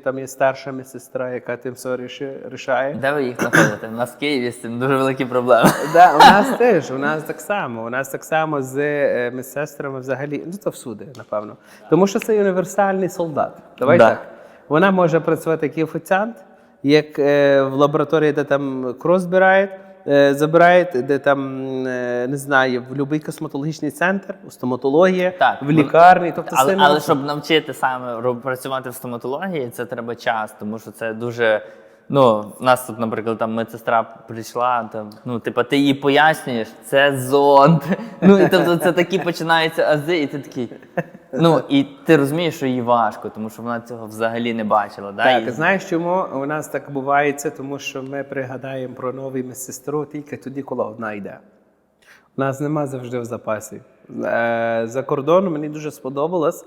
там є старша медсестра, яка тим все рішає. Де ви їх знаходите? У нас в Києві з цим дуже великі проблеми. Да, у нас теж, у нас так само. У нас так само з е, медсестрами взагалі, ну це всюди, напевно. Тому що це універсальний солдат. Давай Да. так. Вона може працювати як офіціант, як е, в лабораторії, де там кров збирають, е, забирають, де там, е, не знаю, в будь-який косметологічний центр, у стоматології, Так, в лікарні. Тобто Але, але щоб навчити саме працювати в стоматології, це треба час, тому що це дуже. Ну, у нас тут, наприклад, там медсестра прийшла, там, ну, типа, ти їй пояснюєш, це зонд. Ну, і тобто це такі починаються ази, і ти такий. Ну, і ти розумієш, що їй важко, тому що вона цього взагалі не бачила. Да? Так, І- знаєш чому у нас так бувається? Тому що ми пригадаємо про нову медсестру тільки тоді, коли одна йде. У нас нема завжди в запасі. Е, За кордоном мені дуже сподобалась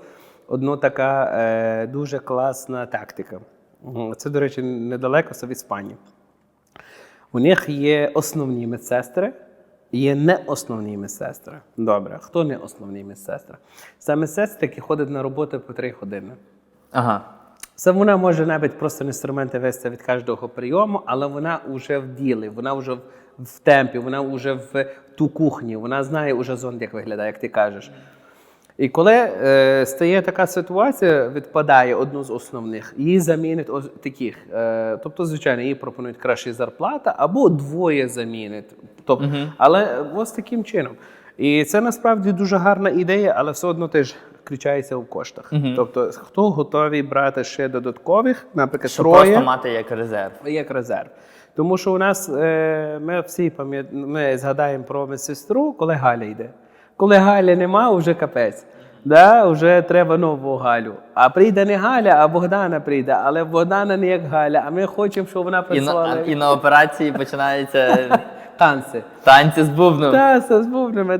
одна така е, дуже класна тактика. Це, до речі, недалеко це в Іспанії. У них є основні медсестри, є не основні медсестри. Добре, хто не основні медсестри? Це медсестри, які ходять на роботу по три години. Ага. Це вона може навіть просто інструменти вести від кожного прийому, але вона вже в ділі, вона вже в, в темпі, вона вже в ту кухні, вона знає уже зонд, як виглядає, як ти кажеш. І коли е, стає така ситуація, відпадає одну з основних, її замінять ось таких. Е, тобто, звичайно, їй пропонують краща зарплата або двоє замінять. Тобто, Але ось таким чином. І це насправді дуже гарна ідея, але все одно теж включається в коштах. Тобто, хто готовий брати ще додаткових, наприклад, Щоб троє просто мати як резерв. як резерв. Тому що у нас е, ми всі пам'ят... ми згадаємо про медсестру, коли Галя йде. Коли Галя нема, вже капець. Да, вже треба нову Галю. А прийде не Галя, а Богдана прийде. Але Богдана не як Галя, а ми хочемо, щоб вона І на, і на операції починаються танці. танці з бубном. Танці з бубнами.